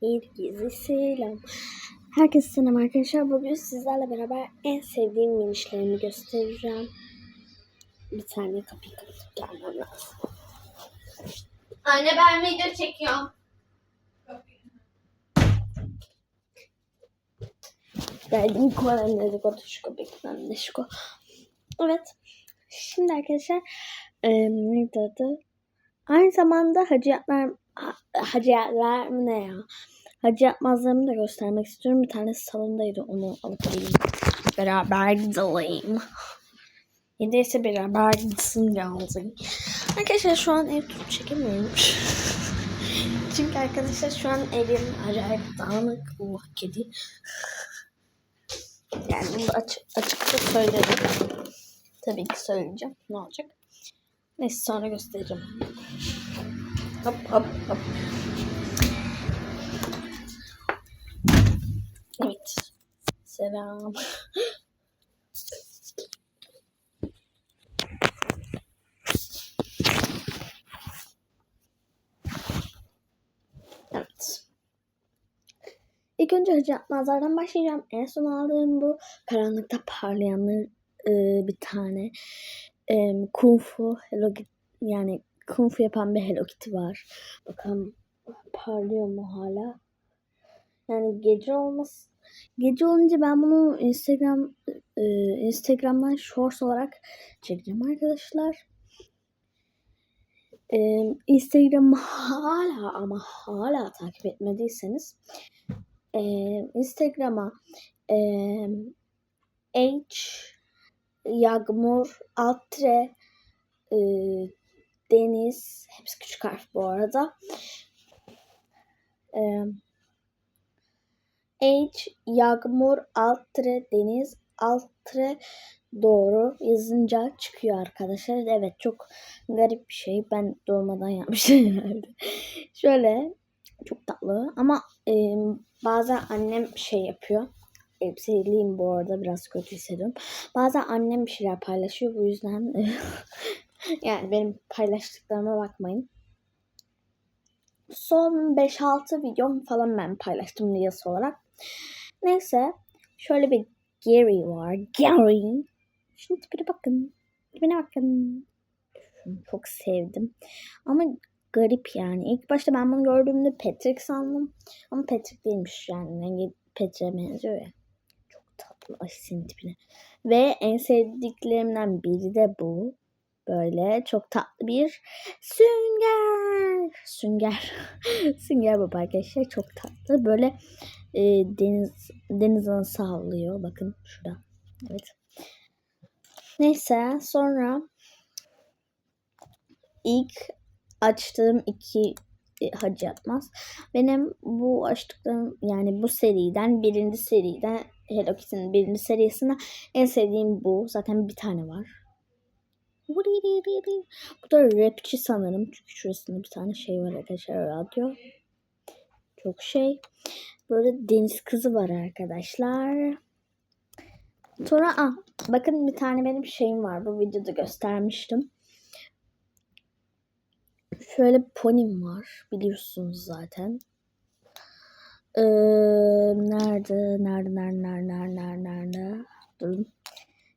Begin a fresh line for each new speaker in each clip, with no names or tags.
Herkese selam. Herkese selam arkadaşlar. Bugün sizlerle beraber en sevdiğim minişlerimi göstereceğim. Bir tane kapıyı kapatıp gelmem lazım.
Anne ben video çekiyorum.
Geldim koyalım dedik o şu kapıyı şu Evet. Şimdi arkadaşlar eee neydi adı? Aynı zamanda haciyatlar ha- haciyatlar mı ne ya? Hacı yapmazlarımı da göstermek istiyorum. Bir tane salondaydı onu alıp geleyim. Beraber gidelim. Yediyse beraber gitsin lazım. Arkadaşlar şu an ev turu çekemiyorum. Çünkü arkadaşlar şu an evim acayip dağınık. Oh kedi. Yani bunu açık, açıkça söylerim. Tabii ki söyleyeceğim. Ne olacak? Neyse sonra göstereceğim. Hop hop hop. Evet. Selam. Evet. İlk önce Hacı Atmazlar'dan başlayacağım. En son aldığım bu karanlıkta parlayanlar e, bir tane e, Kung Fu Hello yani Kung Fu yapan bir Hello Kitty var. Bakalım parlıyor mu hala? Yani gece olması gece olunca ben bunu Instagram e, Instagram'dan shorts olarak çekeceğim arkadaşlar. E, Instagram hala ama hala takip etmediyseniz e, Instagram'a e, H Yağmur Altre e, Deniz hepsi küçük harf bu arada. H Yağmur Altre Deniz Altre doğru yazınca çıkıyor arkadaşlar. Evet çok garip bir şey. Ben doğmadan yapmışım herhalde. Şöyle çok tatlı ama e, bazen annem şey yapıyor. Elbiseliyim bu arada biraz kötü hissediyorum. Bazen annem bir şeyler paylaşıyor bu yüzden yani benim paylaştıklarıma bakmayın. Son 5-6 videom falan ben paylaştım Reels olarak. Neyse şöyle bir Gary var. Gary. Şimdi tipine bakın. Tipine bakın. Çok sevdim. Ama garip yani. İlk başta ben bunu gördüğümde Patrick sandım. Ama Patrick değilmiş yani. Rengi Patrick'e benziyor ya. Çok tatlı. Ay senin tipine. Ve en sevdiklerimden biri de bu. Böyle çok tatlı bir sünger. Sünger. sünger baba arkadaşlar çok tatlı. Böyle e, deniz deniz anası. Bakın şurada. Evet. Neyse sonra ilk açtığım iki e, hacı yatmaz. Benim bu açtıklarım yani bu seriden birinci seriden Hello Kitty'nin birinci serisinde en sevdiğim bu. Zaten bir tane var. Bu da rapçi sanırım. Çünkü şurasında bir tane şey var arkadaşlar radyo. Çok şey. Böyle deniz kızı var arkadaşlar. Sonra ah, bakın bir tane benim şeyim var. Bu videoda göstermiştim. Şöyle ponim var. Biliyorsunuz zaten. Ee, nerede? Nerede? Nerede? Nerede? Nerede? Nerede? Durun.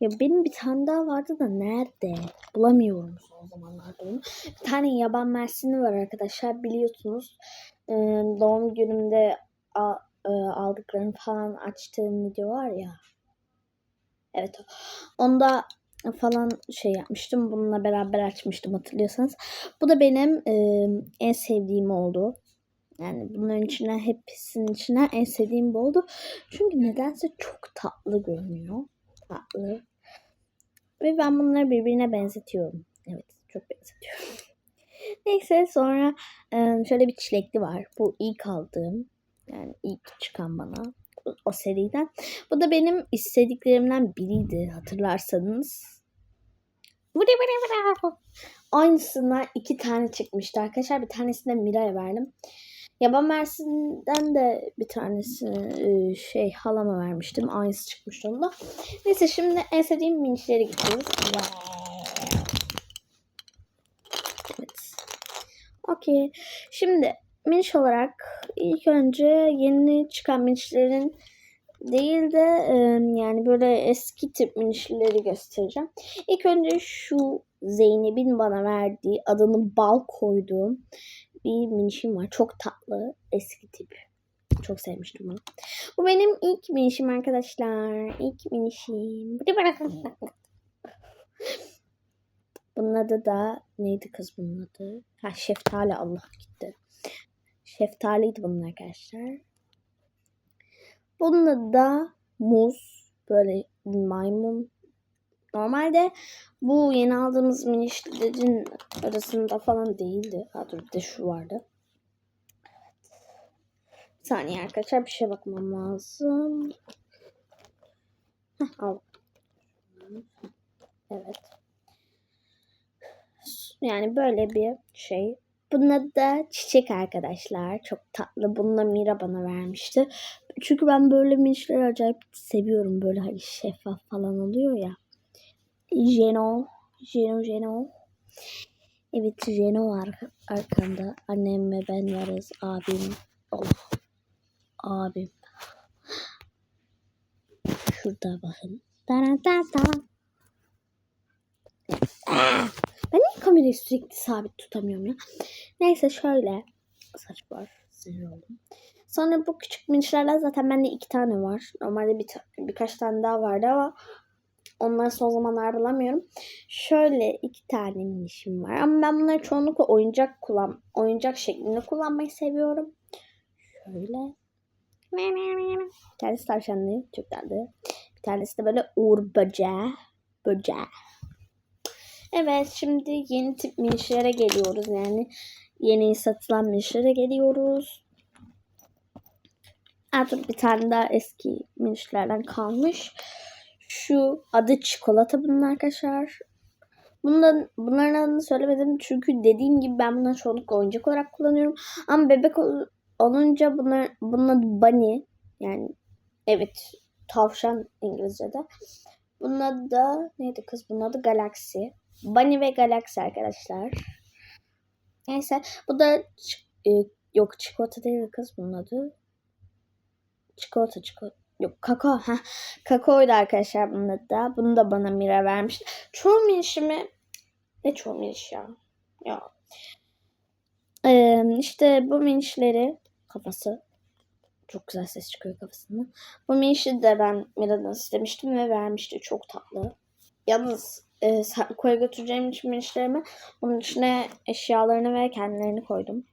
Ya benim bir tane daha vardı da nerede? Bulamıyorum son zamanlarda onu. Bir tane yaban mersini var arkadaşlar biliyorsunuz. Ee, doğum günümde a- e, aldıklarını falan açtığım video var ya. Evet. Onda falan şey yapmıştım. Bununla beraber açmıştım hatırlıyorsanız. Bu da benim e, en sevdiğim oldu. Yani bunların içine hepsinin içine en sevdiğim bu oldu. Çünkü nedense çok tatlı görünüyor. Tatlı. Ve ben bunları birbirine benzetiyorum. Evet çok benzetiyorum. Neyse sonra şöyle bir çilekli var. Bu ilk aldığım. Yani ilk çıkan bana o seriden. Bu da benim istediklerimden biriydi hatırlarsanız. Aynısından iki tane çıkmıştı arkadaşlar. Bir tanesini de Mira'ya verdim. Yaban Mersin'den de bir tanesini e, şey halama vermiştim. Aynısı çıkmıştı onda. Neyse şimdi en sevdiğim minişlere gidiyoruz. Evet. Okey. Şimdi miniş olarak ilk önce yeni çıkan minişlerin değil de e, yani böyle eski tip minişleri göstereceğim. İlk önce şu Zeynep'in bana verdiği adını bal koyduğum bir minişim var. Çok tatlı eski tip. Çok sevmiştim bunu. Bu benim ilk minişim arkadaşlar. İlk minişim. Bunun adı da neydi kız bunun adı? Ha şeftali Allah gitti. Şeftaliydi bunun arkadaşlar. Bunun adı da muz. Böyle maymun. Normalde bu yeni aldığımız minişlerin arasında falan değildi. Ha dur bir de şu vardı. Bir saniye arkadaşlar bir şey bakmam lazım. Heh, al. Evet. Yani böyle bir şey. Bunun adı da çiçek arkadaşlar. Çok tatlı. Bunu da Mira bana vermişti. Çünkü ben böyle minişleri acayip seviyorum. Böyle hani şeffaf falan oluyor ya. Jeno. Jeno Jeno. Evet Jeno var arkamda. Annem ve ben varız. Abim. Oh. Abim. Şurada bakın. Taran taran taran. Ben niye kamerayı sürekli sabit tutamıyorum ya? Neyse şöyle. Saç var. Sinir oldum. Sonra bu küçük minişlerden zaten bende iki tane var. Normalde bir ta- birkaç tane daha vardı ama onları son zamanlarda bulamıyorum. Şöyle iki tane minişim var. Ama ben bunları çoğunlukla oyuncak kullan oyuncak şeklinde kullanmayı seviyorum. Şöyle. Bir tanesi tavşanlı. Çok tatlı. Bir tanesi de böyle uğur böceği. Böceği. Evet şimdi yeni tip minişlere geliyoruz. Yani yeni satılan minişlere geliyoruz. Artık bir tane daha eski minişlerden kalmış. Şu adı çikolata bunun arkadaşlar. Bundan, bunların adını söylemedim çünkü dediğim gibi ben bunları çoğunlukla oyuncak olarak kullanıyorum. Ama bebek ol- olunca bunlar, bunun adı bunny. Yani evet tavşan İngilizce'de. Bunun adı da neydi kız? Bunun adı Galaxy. Bunny ve Galaxy arkadaşlar. Neyse bu da e, yok çikolata değil kız bunun adı. Çikolata çikolata. Yok kakao. ha Kakaoydu arkadaşlar bunun da. Bunu da bana Mira vermişti. Çoğu minişimi ne çoğu miniş ya. Ya. Ee, işte bu minişleri kafası çok güzel ses çıkıyor kafasından. Bu minişi de ben Mira'dan istemiştim ve vermişti. Çok tatlı. Yalnız e, koya götüreceğim için minişlerimi bunun içine eşyalarını ve kendilerini koydum.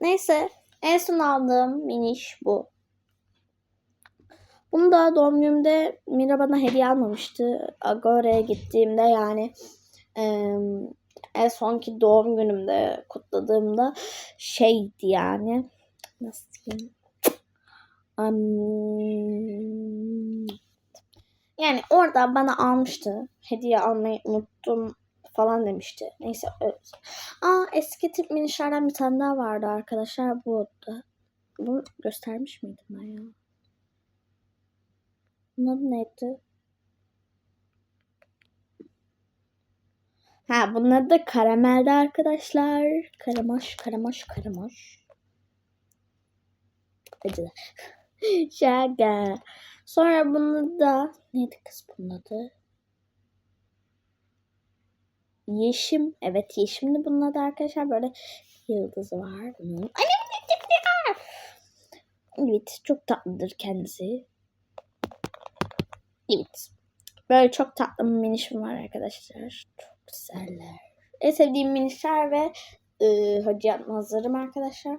Neyse en son aldığım miniş bu. Bunu da doğum günümde Mira bana hediye almamıştı. Agora'ya gittiğimde yani en sonki doğum günümde kutladığımda şeydi yani. Nasıl diyeyim? Yani orada bana almıştı. Hediye almayı unuttum falan demişti. Neyse öyle. Aa eski tip minişlerden bir tane daha vardı arkadaşlar. Bu da. Bunu göstermiş miydim ben ya? Bunun neydi? Ha bunun adı da karameldi arkadaşlar. Karamoş, karamoş, karamoş. Acılı. Şaka. Sonra bunu da neydi kız bunun adı? Yeşim. Evet Yeşim'di bunun adı arkadaşlar. Böyle yıldızı var bunun. Evet çok tatlıdır kendisi. Evet. Böyle çok tatlı minişim var arkadaşlar. Çok güzeller. En sevdiğim minişler ve e, hacı yapmazlarım arkadaşlar.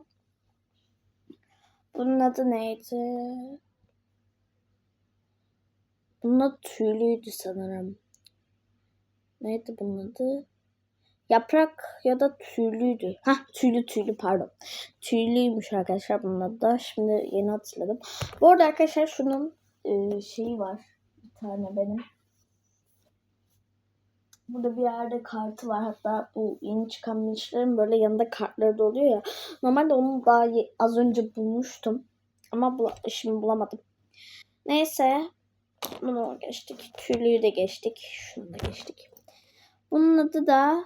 Bunun adı neydi? Bunun adı tüylüydü sanırım. Neydi bunun adı? Yaprak ya da tüylüydü. Ha tüylü tüylü pardon. Tüylüymüş arkadaşlar bunun adı da. Şimdi yeni hatırladım. Bu arada arkadaşlar şunun e, şeyi var. Tane benim. Burada bir yerde kartı var. Hatta bu yeni çıkan minişlerin böyle yanında kartları da oluyor ya. Normalde onu daha az önce bulmuştum. Ama bula- şimdi bulamadım. Neyse. Bunu geçtik. Tüylüyü de geçtik. Şunu da geçtik. Bunun adı da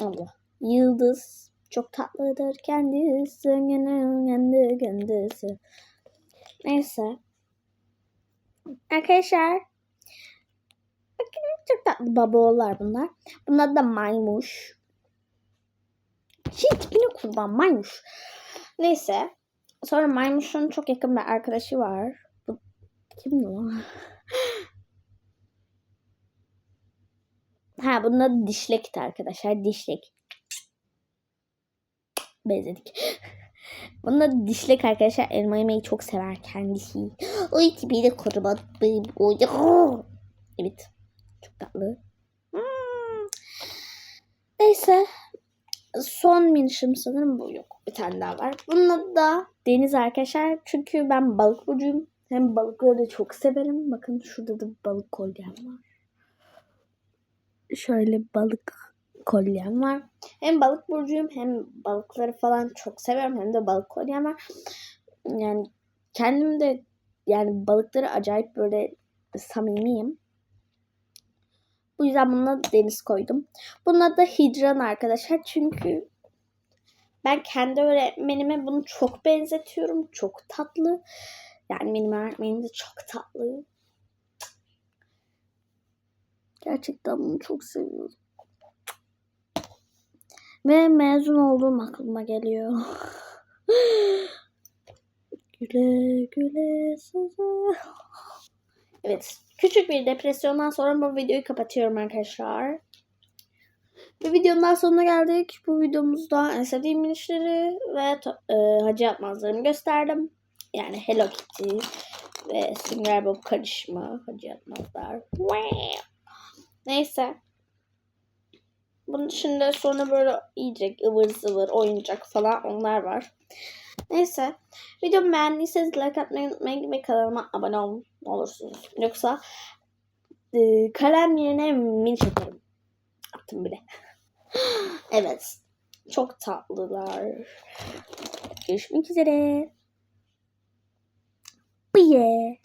Allah. Yıldız. Çok tatlıdır kendisi. Kendi kendisi. Neyse. Arkadaşlar. Çok tatlı babaoğullar bunlar. Bunlar da maymuş. Hiç tipine kurban maymuş. Neyse. Sonra maymuşun çok yakın bir arkadaşı var. Bu kimdi o? Ha bunun adı dişlekti arkadaşlar. Dişlek. Benzedik. Bunun adı dişlek arkadaşlar. Elma yemeyi çok sever kendisi. Oy tipiyle kurban. Evet. Tatlı. Hmm. Neyse. Son minişim sanırım bu yok. Bir tane daha var. Bunun adı da Deniz arkadaşlar. Çünkü ben balık burcuyum. Hem balıkları da çok severim. Bakın şurada da balık kolyem var. Şöyle balık kolyem var. Hem balık burcuyum hem balıkları falan çok seviyorum. Hem de balık kolyem var. Yani kendim de yani balıkları acayip böyle samimiyim. Bu yüzden buna deniz koydum. Buna da hidran arkadaşlar. Çünkü ben kendi öğretmenime bunu çok benzetiyorum. Çok tatlı. Yani benim öğretmenim de çok tatlı. Gerçekten bunu çok seviyorum. Ve mezun olduğum aklıma geliyor. güle güle size. Evet. Küçük bir depresyondan sonra bu videoyu kapatıyorum arkadaşlar. Bir videonun daha sonuna geldik. Bu videomuzda en sevdiğim minişleri ve e, hacı yapmazlarımı gösterdim. Yani Hello Kitty ve Sünger Bob karışımı hacı yapmazlar. Neyse. Bunun dışında sonra böyle iyice ıvır zıvır oyuncak falan onlar var. Neyse. Videomu beğendiyseniz like atmayı unutmayın ve kanalıma abone olun olursunuz. Yoksa e, kalem yerine mini çekerim. Attım bile. evet. Çok tatlılar. Görüşmek üzere. Bye.